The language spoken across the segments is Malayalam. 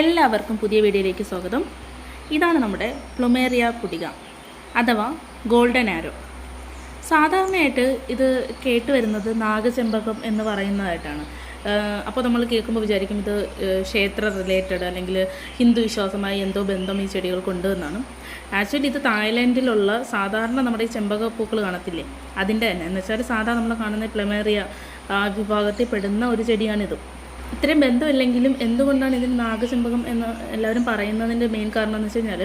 എല്ലാവർക്കും പുതിയ വീഡിയോയിലേക്ക് സ്വാഗതം. ഇതാണ് നമ്മുടെ പ്ലുമേറിയ പുടിക അഥവാ ഗോൾഡൻ ആരോ. സാധാരണയായിട്ട് ഇത് കേട്ട് വരുന്നത് നാഗചെമ്പകം എന്ന് പറയുന്നതായിട്ടാണ്. അപ്പോൾ നമ്മൾ കേൾക്കുമ്പോൾ വിചാരിക്കും ഇത് ക്ഷേത്ര റിലേറ്റഡ് അല്ലെങ്കിൽ ഹിന്ദു വിശ്വാസമായി എന്തോ ബന്ധം ഈ ചെടികൾക്കുണ്ട് എന്നാണ്. ആക്ച്വലി ഇത് തായ്ലൻഡിലുള്ള സാധാരണ നമ്മുടെ ഈ ചെമ്പകപ്പൂക്കൾ കാണത്തില്ലേ? അതിന്റെ തന്നെ. എന്ന് വെച്ചാൽ സാധാരണ നമ്മൾ കാണുന്ന പ്ലമേറിയ വിഭാഗത്തിൽ പെടുന്ന ഒരു ചെടിയാണിത്. ഇത്രയും ബന്ധമില്ലെങ്കിലും എന്തുകൊണ്ടാണ് ഇതിന് നാഗചെമ്പകം എന്ന് എല്ലാവരും പറയുന്നതിന്റെ മെയിൻ കാരണം എന്ന് വെച്ച് കഴിഞ്ഞാൽ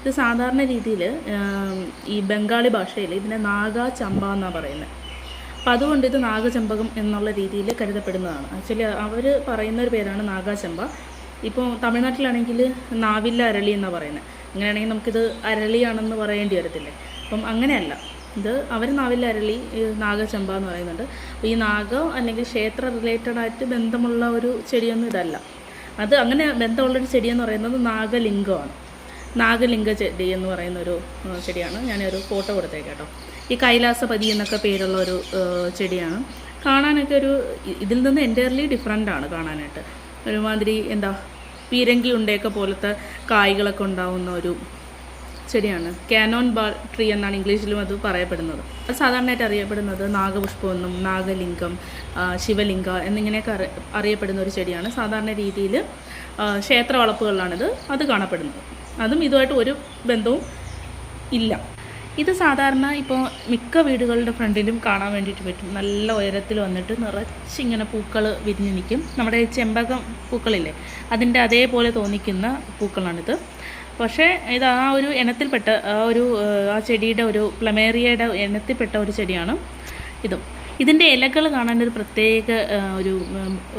ഇത് സാധാരണ രീതിയിൽ ഈ ബംഗാളി ഭാഷയിൽ ഇതിനെ നാഗ ചമ്പ എന്നാണ് പറയുന്നത് അപ്പോൾ അതുകൊണ്ട് ഇത് നാഗചമ്പകം എന്നുള്ള രീതിയിൽ കരുതപ്പെടുന്നതാണ്. ആക്ച്വലി അവർ പറയുന്ന ഒരു പേരാണ് നാഗാചമ്പ ഇപ്പോൾ തമിഴ്നാട്ടിലാണെങ്കിൽ നാവില്ല അരളി എന്നാണ് പറയുന്നത് അങ്ങനെയാണെങ്കിൽ നമുക്കിത് അരളിയാണെന്ന് പറയേണ്ടി വരത്തില്ലേ? അപ്പം അങ്ങനെയല്ല. ഇത് അവർ നാവിലരളി നാഗചമ്പ എന്ന് പറയുന്നുണ്ട്. ഈ നാഗം അല്ലെങ്കിൽ ക്ഷേത്ര റിലേറ്റഡ് ആയിട്ട് ബന്ധമുള്ള ഒരു ചെടിയൊന്നും ഇതല്ല. അത് അങ്ങനെ ബന്ധമുള്ളൊരു ചെടിയെന്ന് പറയുന്നത് നാഗലിംഗമാണ്. നാഗലിംഗ ചെടി എന്ന് പറയുന്ന ഒരു ചെടിയാണ്. ഞാനൊരു ഫോട്ടോ കൊടുത്തേക്കാം കേട്ടോ. ഈ കൈലാസപതി എന്നൊക്കെ പേരുള്ള ഒരു ചെടിയാണ്. കാണാനൊക്കെ ഒരു ഇതിൽ നിന്ന് എന്റയർലി ഡിഫറെന്റ് ആണ് കാണാനായിട്ട്. ഒരുമാതിരി എന്താ പീരങ്കി ഉണ്ടയൊക്കെ പോലത്തെ കായ്കളൊക്കെ ഉണ്ടാവുന്ന ഒരു ചെടിയാണ് കാനോൺ ബാൾ ട്രീ എന്നാണ് ഇംഗ്ലീഷിലും അത് പറയപ്പെടുന്നത്. അത് സാധാരണയായിട്ട് അറിയപ്പെടുന്നത് നാഗപുഷ്പം എന്നും നാഗലിംഗം ശിവലിംഗം എന്നിങ്ങനെയൊക്കെ അറി അറിയപ്പെടുന്ന ഒരു ചെടിയാണ്. സാധാരണ രീതിയിൽ ക്ഷേത്ര വളപ്പുകളിലാണിത് അത് കാണപ്പെടുന്നത്. അതും ഇതുമായിട്ട് ഒരു ബന്ധവും ഇല്ല. ഇത് സാധാരണ ഇപ്പോൾ മിക്ക വീടുകളുടെ ഫ്രണ്ടിലും കാണാൻ വേണ്ടിയിട്ട് പറ്റും. നല്ല ഉയരത്തിൽ വന്നിട്ട് നിറച്ചിങ്ങനെ പൂക്കൾ വിരിഞ്ഞ് നിൽക്കും. നമ്മുടെ ചെമ്പകം പൂക്കളില്ലേ അതിന്റെ അതേപോലെ തോന്നിക്കുന്ന പൂക്കളാണിത്. പക്ഷേ ഇത് ആ ഒരു ഇനത്തിൽപ്പെട്ട ആ ഒരു ആ ചെടിയുടെ ഒരു പ്ലമേറിയയുടെ ഇനത്തിൽപ്പെട്ട ഒരു ചെടിയാണ് ഇതും. ഇതിന്റെ ഇലകൾ കാണാൻ ഒരു പ്രത്യേക ഒരു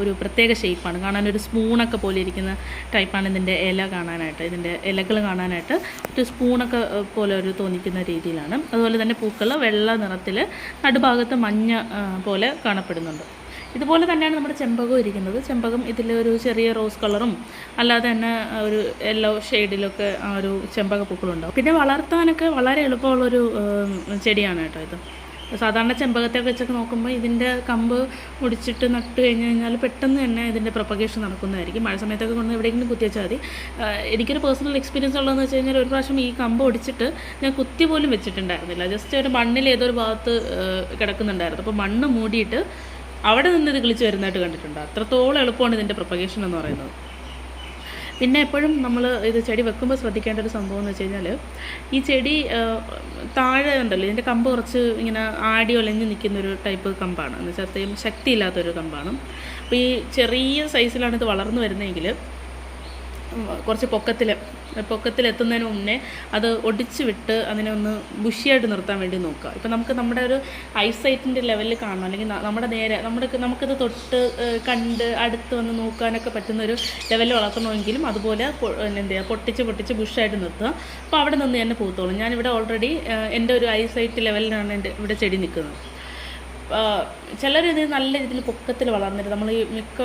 ഒരു പ്രത്യേക ഷേപ്പാണ് കാണാൻ ഒരു സ്പൂണൊക്കെ പോലെ ഇരിക്കുന്ന ടൈപ്പാണ് ഇതിന്റെ ഇല കാണാനായിട്ട്. ഇതിന്റെ ഇലകൾ കാണാനായിട്ട് ഒരു സ്പൂണൊക്കെ പോലെ ഒരു തോന്നിക്കുന്ന രീതിയിലാണ്. അതുപോലെ തന്നെ പൂക്കൾ വെള്ള നിറത്തിൽ നടുഭാഗത്ത് മഞ്ഞ പോലെ കാണപ്പെടുന്നുണ്ട്. ഇതുപോലെ തന്നെയാണ് നമ്മുടെ ചെമ്പകം ഇരിക്കുന്നത്. ചെമ്പകം ഇതിൽ ഒരു ചെറിയ റോസ് കളറും അല്ലാതെ തന്നെ ഒരു യെല്ലോ ഷെയ്ഡിലൊക്കെ ആ ഒരു ചെമ്പക പൂക്കളുണ്ടാവും പിന്നെ വളർത്താനൊക്കെ വളരെ എളുപ്പമുള്ളൊരു ചെടിയാണ് കേട്ടോ ഇത്. സാധാരണ ചെമ്പകത്തെ വെച്ചൊക്കെ നോക്കുമ്പോൾ ഇതിന്റെ കമ്പ് മുടിച്ചിട്ട് നട്ട് കഴിഞ്ഞ് കഴിഞ്ഞാൽ പെട്ടെന്ന് തന്നെ ഇതിന്റെ പ്രൊപ്പഗേഷൻ നടക്കുന്നതായിരിക്കും. മഴ സമയത്തൊക്കെ കൊണ്ട് എവിടെയെങ്കിലും കുത്തി വെച്ചാൽ മതി. എനിക്കൊരു പേഴ്സണൽ എക്സ്പീരിയൻസ് ഉള്ളതെന്ന് വെച്ച് കഴിഞ്ഞാൽ ഒരു പ്രാവശ്യം ഈ കമ്പ് ഒടിച്ചിട്ട് ഞാൻ കുത്തി പോലും വെച്ചിട്ടുണ്ടായിരുന്നില്ല. ജസ്റ്റ് ഒരു മണ്ണിൽ ഏതൊരു ഭാഗത്ത് കിടക്കുന്നുണ്ടായിരുന്നു. അപ്പോൾ മണ്ണ് മൂടിയിട്ട് അവിടെ നിന്ന് ഇത് കിളിച്ച് വരുന്നതായിട്ട് കണ്ടിട്ടുണ്ട്? അത്രത്തോളം എളുപ്പമാണ് ഇതിന്റെ പ്രൊപ്പഗേഷൻ എന്ന് പറയുന്നത്. പിന്നെ എപ്പോഴും നമ്മൾ ഇത് ചെടി വെക്കുമ്പോൾ ശ്രദ്ധിക്കേണ്ട ഒരു സംഭവം എന്ന് വെച്ച് കഴിഞ്ഞാൽ ഈ ചെടി താഴെ ഉണ്ടല്ലോ ഇതിന്റെ കമ്പ് കുറച്ച് ഇങ്ങനെ ആടി ഒലഞ്ഞ് നിൽക്കുന്നൊരു ടൈപ്പ് കമ്പാണ്. എന്ന് വെച്ചാൽ അത്രയും ശക്തിയില്ലാത്തൊരു കമ്പാണ്. അപ്പോൾ ഈ ചെറിയ സൈസിലാണ് ഇത് വളർന്നു വരുന്നതെങ്കിൽ കുറച്ച് പൊക്കത്തിൽ പൊക്കത്തിലെത്തുന്നതിന് മുന്നേ അത് ഒടിച്ച് വിട്ട് അതിനെ ഒന്ന് ബുഷിയായിട്ട് നിർത്താൻ വേണ്ടി നോക്കുക. ഇപ്പം നമുക്ക് നമ്മുടെ ഒരു ഐസൈറ്റിന്റെ ലെവലിൽ കാണണം. അല്ലെങ്കിൽ നമ്മുടെ നേരെ നമ്മുടെ നമുക്കിത് തൊട്ട് കണ്ട് അടുത്ത് വന്ന് നോക്കാനൊക്കെ പറ്റുന്ന ഒരു ലെവലിൽ വളർത്തണമെങ്കിലും അതുപോലെ എന്താ ചെയ്യുക പൊട്ടിച്ച് പൊട്ടിച്ച് ബുഷായിട്ട് നിർത്തുക. അപ്പോൾ അവിടെ നിന്ന് തന്നെ പൂത്തോളും ഞാനിവിടെ ഓൾറെഡി എന്റെ ഒരു ഐസൈറ്റ് ലെവലിലാണ് എന്റെ ഇവിടെ ചെടി നിൽക്കുന്നത്. ചിലർ ഇത് നല്ല രീതിയിൽ പൊക്കത്തിൽ വളർന്നിട്ട് നമ്മൾ ഈ മിക്ക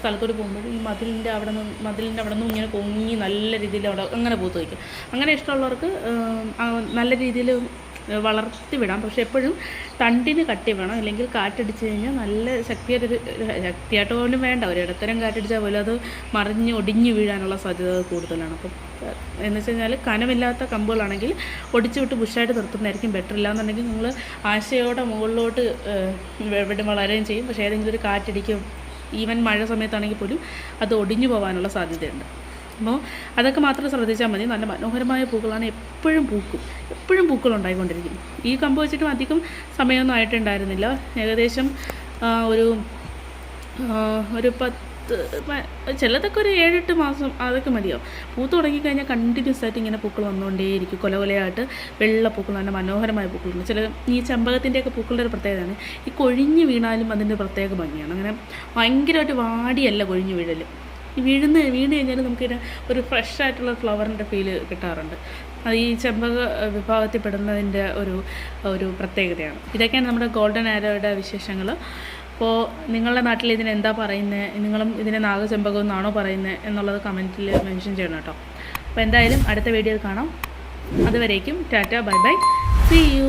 സ്ഥലത്തോട് സ്ഥലത്തോട്ട് പോകുമ്പോൾ ഈ മതിലിന്റെ അവിടെ നിന്ന് മതിലിന്റെ അവിടെ നിന്നും ഇങ്ങനെ പൊങ്ങി നല്ല രീതിയിൽ അവിടെ അങ്ങനെ പൂത്ത് വയ്ക്കും. അങ്ങനെ ഇഷ്ടമുള്ളവർക്ക് നല്ല രീതിയിൽ വളർത്തി വിടാം പക്ഷെ എപ്പോഴും തണ്ടിന് കട്ടി വേണം. അല്ലെങ്കിൽ കാറ്റടിച്ച് കഴിഞ്ഞാൽ നല്ല ശക്തിയായിട്ടൊരു ശക്തിയായിട്ട് പോലും വേണ്ട. ഒരു ഇടത്തരം കാറ്റടിച്ചാൽ പോലും അത് മറിഞ്ഞ് ഒടിഞ്ഞു വീഴാനുള്ള സാധ്യത കൂടുതലാണ്. അപ്പം എന്ന് വെച്ച് കഴിഞ്ഞാൽ കനമില്ലാത്ത കമ്പുകളാണെങ്കിൽ ഒടിച്ചു വിട്ട് ബുഷായിട്ട് നിർത്തുന്നതായിരിക്കും ബെറ്റർ ഇല്ലാന്നുണ്ടെങ്കിൽ നിങ്ങൾ ആശയോടെ മുകളിലോട്ട് ഇവിടെ വളരുകയും ചെയ്യും. പക്ഷേ ഏതെങ്കിലും ഒരു കാറ്റടിക്കും ഈവൻ മഴ സമയത്താണെങ്കിൽ പോലും അത് ഒടിഞ്ഞു പോകാനുള്ള സാധ്യതയുണ്ട്. അപ്പോൾ അതൊക്കെ മാത്രം ശ്രദ്ധിച്ചാൽ മതി. നല്ല മനോഹരമായ പൂക്കളാണ് എപ്പോഴും പൂക്കും. എപ്പോഴും പൂക്കൾ ഉണ്ടായിക്കൊണ്ടിരിക്കും. ഈ കമ്പ് വെച്ചിട്ടും അധികം സമയമൊന്നും ആയിട്ടുണ്ടായിരുന്നില്ല. ഏകദേശം ഒരു ഒരു പത്ത് ചിലതൊക്കെ ഒരു ഏഴെട്ട് മാസം അതൊക്കെ മതിയാവും പൂത്ത് തുടങ്ങിക്കഴിഞ്ഞാൽ കണ്ടിന്യൂസ് ആയിട്ട് ഇങ്ങനെ പൂക്കൾ വന്നുകൊണ്ടേയിരിക്കും. കൊല കൊലയായിട്ട് വെള്ള പൂക്കൾ നല്ല മനോഹരമായ പൂക്കളുണ്ട്. ചില ഈ ചെമ്പകത്തിന്റെയൊക്കെ പൂക്കളുടെ ഒരു പ്രത്യേകതയാണ്. ഈ കൊഴിഞ്ഞ് വീണാലും അതിന്റെ പ്രത്യേക ഭംഗിയാണ്. അങ്ങനെ ഭയങ്കരമായിട്ട് വാടിയല്ല കൊഴിഞ്ഞ് വീഴൽ വീഴുന്ന വീണ് കഴിഞ്ഞാൽ നമുക്ക് ഒരു ഫ്രഷ് ആയിട്ടുള്ള ഫ്ലവറിന്റെ ഫീൽ കിട്ടാറുണ്ട്. അത് ഈ ചെമ്പക വിഭാഗത്തിൽ വിഭാഗത്തിൽപ്പെടുന്നതിന്റെ ഒരു ഒരു പ്രത്യേകതയാണ്. ഇതൊക്കെയാണ് നമ്മുടെ ഗോൾഡൻ ആരോയുടെ വിശേഷങ്ങൾ അപ്പോൾ നിങ്ങളുടെ നാട്ടിൽ ഇതിന് എന്താ പറയുന്നത് നിങ്ങളും ഇതിനെ നാഗചെമ്പകം എന്നാണോ പറയുന്നത് എന്നുള്ളത് കമന്റിൽ മെൻഷൻ ചെയ്യണം കേട്ടോ. അപ്പോൾ എന്തായാലും അടുത്ത വീഡിയോയിൽ കാണാം. അതുവരേക്കും tata bye bye. See you